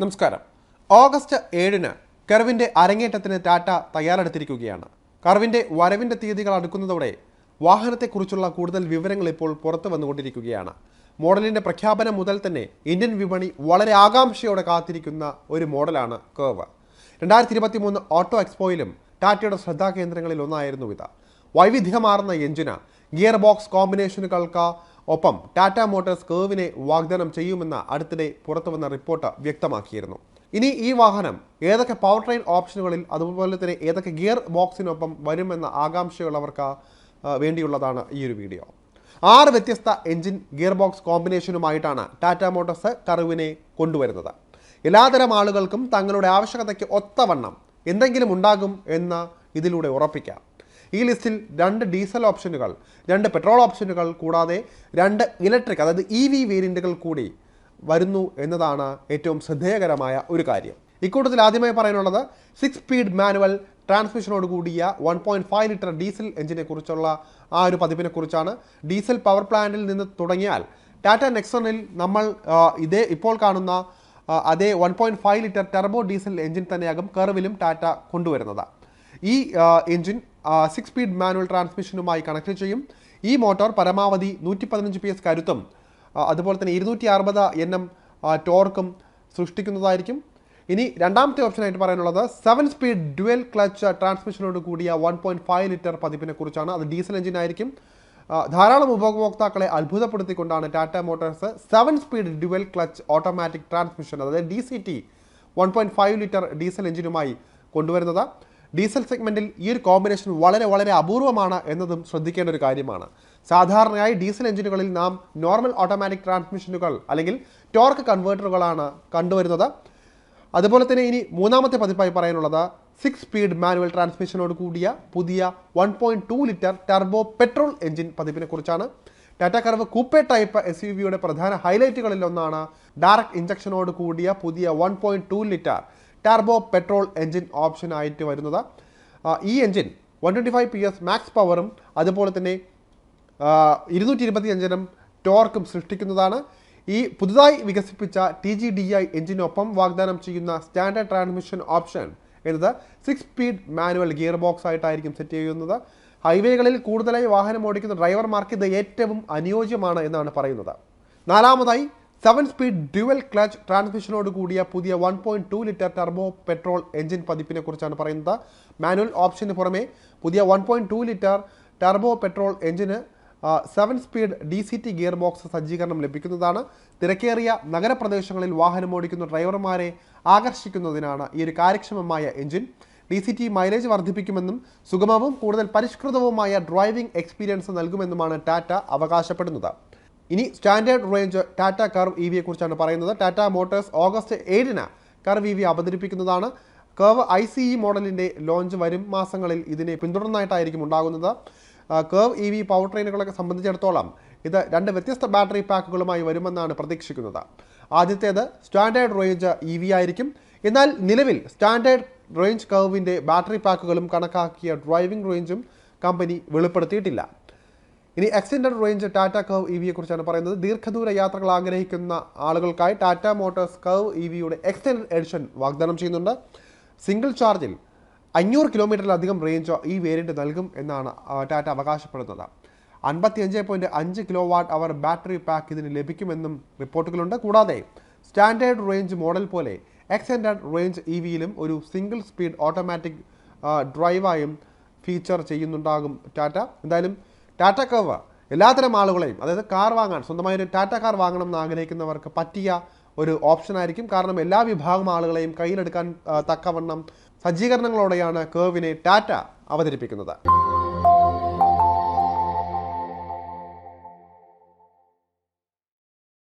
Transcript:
നമസ്കാരം. ഓഗസ്റ്റ് ഏഴിന് കർവിന്റെ അരങ്ങേറ്റത്തിന് ടാറ്റ തയ്യാറെടുത്തിരിക്കുകയാണ്. കർവിന്റെ വരവിന്റെ തീയതികൾ അടുക്കുന്നതോടെ വാഹനത്തെക്കുറിച്ചുള്ള കൂടുതൽ വിവരങ്ങൾ ഇപ്പോൾ പുറത്തു വന്നുകൊണ്ടിരിക്കുകയാണ്. മോഡലിന്റെ പ്രഖ്യാപനം മുതൽ തന്നെ ഇന്ത്യൻ വിപണി വളരെ ആകാംക്ഷയോടെ കാത്തിരിക്കുന്ന ഒരു മോഡലാണ് കേവ് രണ്ടായിരത്തി ഇരുപത്തി മൂന്ന് ഓട്ടോ എക്സ്പോയിലും ടാറ്റയുടെ ശ്രദ്ധാകേന്ദ്രങ്ങളിൽ ഒന്നായിരുന്നു ഇത്. വൈവിധ്യമാർന്ന എഞ്ചിന് ഗിയർ ബോക്സ് കോമ്പിനേഷനുകൾക്ക് ഒപ്പം ടാറ്റ മോട്ടോഴ്സ് കേവിനെ വാഗ്ദാനം ചെയ്യുമെന്ന അടുത്തിടെ പുറത്തുവന്ന റിപ്പോർട്ട് വ്യക്തമാക്കിയിരുന്നു. ഇനി ഈ വാഹനം ഏതൊക്കെ പവർ ട്രെയിൻ ഓപ്ഷനുകളിൽ അതുപോലെ തന്നെ ഏതൊക്കെ ഗിയർ ബോക്സിനൊപ്പം വരുമെന്ന ആകാംക്ഷയുള്ളവർക്ക് വേണ്ടിയുള്ളതാണ് ഈ ഒരു വീഡിയോ. ആറ് വ്യത്യസ്ത എഞ്ചിൻ ഗിയർ ബോക്സ് കോമ്പിനേഷനുമായിട്ടാണ് ടാറ്റ മോട്ടോഴ്സ് കറുവിനെ കൊണ്ടുവരുന്നത്. എല്ലാതരം ആളുകൾക്കും തങ്ങളുടെ ആവശ്യകതയ്ക്ക് ഒത്തവണ്ണം എന്തെങ്കിലും ഉണ്ടാകും എന്ന് ഇതിലൂടെ ഉറപ്പിക്കാം. ഈ ലിസ്റ്റിൽ രണ്ട് ഡീസൽ ഓപ്ഷനുകൾ രണ്ട് പെട്രോൾ ഓപ്ഷനുകൾ കൂടാതെ രണ്ട് ഇലക്ട്രിക് അതായത് ഇ വി വേരിയന്റുകൾ കൂടി വരുന്നു എന്നതാണ് ഏറ്റവും ശ്രദ്ധേയകരമായ ഒരു കാര്യം. ഇക്കൂട്ടത്തിൽ ആദ്യമായി പറയാനുള്ളത് സിക്സ് സ്പീഡ് മാനുവൽ ട്രാൻസ്മിഷനോട് കൂടിയ one point five litre diesel എഞ്ചിനെ കുറിച്ചുള്ള ആ ഒരു പതിപ്പിനെ കുറിച്ചാണ് ഡീസൽ പവർ പ്ലാന്റിൽ നിന്ന് തുടങ്ങിയാൽ ടാറ്റ നെക്സണിൽ നമ്മൾ ഇതേ ഇപ്പോൾ കാണുന്ന അതേ one point five litre turbo diesel engine തന്നെയാകും കർവിലും ടാറ്റ കൊണ്ടുവരുന്നത്. ഈ എഞ്ചിൻ സിക്സ് സ്പീഡ് മാനുവൽ ട്രാൻസ്മിഷനുമായി കണക്ട് ചെയ്യും. ഈ മോട്ടോർ പരമാവധി നൂറ്റി പതിനഞ്ച് പി എസ് കരുത്തും അതുപോലെ തന്നെ ഇരുന്നൂറ്റി അറുപത് എൻ എം ടോർക്കും സൃഷ്ടിക്കുന്നതായിരിക്കും. ഇനി രണ്ടാമത്തെ ഓപ്ഷനായിട്ട് പറയാനുള്ളത് സെവൻ സ്പീഡ് ഡ്യുവൽ ക്ലച്ച് ട്രാൻസ്മിഷനോട് കൂടിയ വൺ പോയിന്റ് ഫൈവ് ലിറ്റർ പതിപ്പിനെ കുറിച്ചാണ്. അത് ഡീസൽ എഞ്ചിൻ ആയിരിക്കും. ധാരാളം ഉപഭോക്താക്കളെ അത്ഭുതപ്പെടുത്തിക്കൊണ്ടാണ് Tata motors seven speed dual clutch automatic transmission അതായത് D C T one point five litre diesel എഞ്ചിനുമായി കൊണ്ടുവരുന്നത്. ഡീസൽ സെഗ്മെന്റിൽ ഈ ഒരു കോമ്പിനേഷൻ വളരെ വളരെ അപൂർവമാണ് എന്നതും ശ്രദ്ധിക്കേണ്ട ഒരു കാര്യമാണ്. സാധാരണയായി ഡീസൽ എഞ്ചിനുകളിൽ നാം നോർമൽ ഓട്ടോമാറ്റിക് ട്രാൻസ്മിഷനുകൾ അല്ലെങ്കിൽ ടോർക്ക് കൺവേർട്ടറുകളാണ് കണ്ടുവരുന്നത്. അതുപോലെ തന്നെ ഇനി മൂന്നാമത്തെ പതിപ്പായി പറയാനുള്ളത് സിക്സ് സ്പീഡ് മാനുവൽ ട്രാൻസ്മിഷനോട് കൂടിയ പുതിയ one point two litre turbo petrol engine പതിപ്പിനെ കുറിച്ചാണ്. Tata Curvv coupe type S U വിയുടെ പ്രധാന ഹൈലൈറ്റുകളിൽ ഒന്നാണ് ഡയറക്റ്റ് ഇഞ്ചക്ഷനോട് കൂടിയ പുതിയ one point two litre turbo petrol engine option ആയിട്ട് വരുന്നത്. ഈ engine one twenty five P S max പവറും അതുപോലെ തന്നെ ഇരുന്നൂറ്റി ഇരുപത്തി അഞ്ചിനും ടോർക്കും സൃഷ്ടിക്കുന്നതാണ്. ഈ പുതുതായി വികസിപ്പിച്ച ടി ജി ഡി ഐ എഞ്ചിനൊപ്പം വാഗ്ദാനം ചെയ്യുന്ന സ്റ്റാൻഡേർഡ് ട്രാൻസ്മിഷൻ ഓപ്ഷൻ എന്നത് six speed manual gear box ആയിട്ടായിരിക്കും സെറ്റ് ചെയ്യുന്നത്. ഹൈവേകളിൽ കൂടുതലായി വാഹനം ഓടിക്കുന്ന ഡ്രൈവർമാർക്ക് ഇത് ഏറ്റവും അനുയോജ്യമാണ് എന്നാണ് പറയുന്നത്. നാലാമതായി സെവൻ സ്പീഡ് ഡ്യുവൽ ക്ലച്ച് ട്രാൻസ്മിഷനോട് കൂടിയ പുതിയ one point two litre turbo petrol engine പതിപ്പിനെ കുറിച്ചാണ് പറയുന്നത്. മാനുവൽ ഓപ്ഷന് പുറമെ പുതിയ one point two litre turbo petrol എഞ്ചിന് seven speed D C T gear box സജ്ജീകരണം ലഭിക്കുന്നതാണ്. തിരക്കേറിയ നഗരപ്രദേശങ്ങളിൽ വാഹനം ഓടിക്കുന്ന ഡ്രൈവർമാരെ ആകർഷിക്കുന്നതിനാണ് ഈ ഒരു കാര്യക്ഷമമായ engine D C T mileage വർദ്ധിപ്പിക്കുമെന്നും സുഗമവും കൂടുതൽ പരിഷ്കൃതവുമായ ഡ്രൈവിംഗ് എക്സ്പീരിയൻസ് നൽകുമെന്നുമാണ് ടാറ്റ അവകാശപ്പെടുന്നത്. ഇനി standard range Tata Curvv E വിയെ കുറിച്ചാണ് പറയുന്നത്. ടാറ്റ മോട്ടോഴ്സ് ഓഗസ്റ്റ് ഏഴിന് കർവ് ഇ വി അവതരിപ്പിക്കുന്നതാണ്. കർവ് ഐ സി ഇ മോഡലിന്റെ ലോഞ്ച് വരും മാസങ്ങളിൽ ഇതിനെ പിന്തുടർന്നായിട്ടായിരിക്കും ഉണ്ടാകുന്നത്. കർവ് ഇ വി പവർ ട്രെയിനുകളൊക്കെ സംബന്ധിച്ചിടത്തോളം ഇത് രണ്ട് വ്യത്യസ്ത ബാറ്ററി പാക്കുകളുമായി വരുമെന്നാണ് പ്രതീക്ഷിക്കുന്നത്. ആദ്യത്തേത് സ്റ്റാൻഡേർഡ് റേഞ്ച് ഇ വി ആയിരിക്കും. എന്നാൽ നിലവിൽ സ്റ്റാൻഡേർഡ് റേഞ്ച് കർവിന്റെ ബാറ്ററി പാക്കുകളും കണക്കാക്കിയ ഡ്രൈവിംഗ് റേഞ്ചും കമ്പനി വെളിപ്പെടുത്തിയിട്ടില്ല. ഇനി extended range Tata Curvv E വിയെ കുറിച്ചാണ് പറയുന്നത്. ദീർഘദൂര യാത്രകൾ ആഗ്രഹിക്കുന്ന ആളുകൾക്കായി ടാറ്റ മോട്ടോഴ്സ് കർവ് ഇ വിയുടെ എക്സ്റ്റൻഡഡ് എഡിഷൻ വാഗ്ദാനം ചെയ്യുന്നുണ്ട്. സിംഗിൾ ചാർജിൽ അഞ്ഞൂറ് കിലോമീറ്ററിലധികം റേഞ്ച് ഈ വേരിയന്റ് നൽകും എന്നാണ് ടാറ്റ അവകാശപ്പെടുന്നത്. അൻപത്തി അഞ്ച് പോയിന്റ് അഞ്ച് kilo watt hour battery pack ഇതിന് ലഭിക്കുമെന്നും റിപ്പോർട്ടുകളുണ്ട്. കൂടാതെ സ്റ്റാൻഡേർഡ് റേഞ്ച് മോഡൽ പോലെ എക്സ്റ്റൻഡഡ് റേഞ്ച് ഇ വിയിലും ഒരു സിംഗിൾ സ്പീഡ് ഓട്ടോമാറ്റിക് ഡ്രൈവായും ഫീച്ചർ ചെയ്യുന്നുണ്ടാകും ടാറ്റ എന്തായാലും ടാറ്റ കവ എല്ലാത്തരം ആളുകളെയും അതായത് കാർ വാങ്ങാൻ സ്വന്തമായി ഒരു ടാറ്റ കാർ വാങ്ങണം എന്ന് ആഗ്രഹിക്കുന്നവർക്ക് പറ്റിയ ഒരു ഓപ്ഷൻ ആയിരിക്കും. കാരണം എല്ലാ വിഭാഗം ആളുകളെയും കയ്യിലെടുക്കാൻ തക്കവണ്ണം സജ്ജീകരണങ്ങളോടെയാണ് കേവിനെ ടാറ്റ അവതരിപ്പിക്കുന്നത്.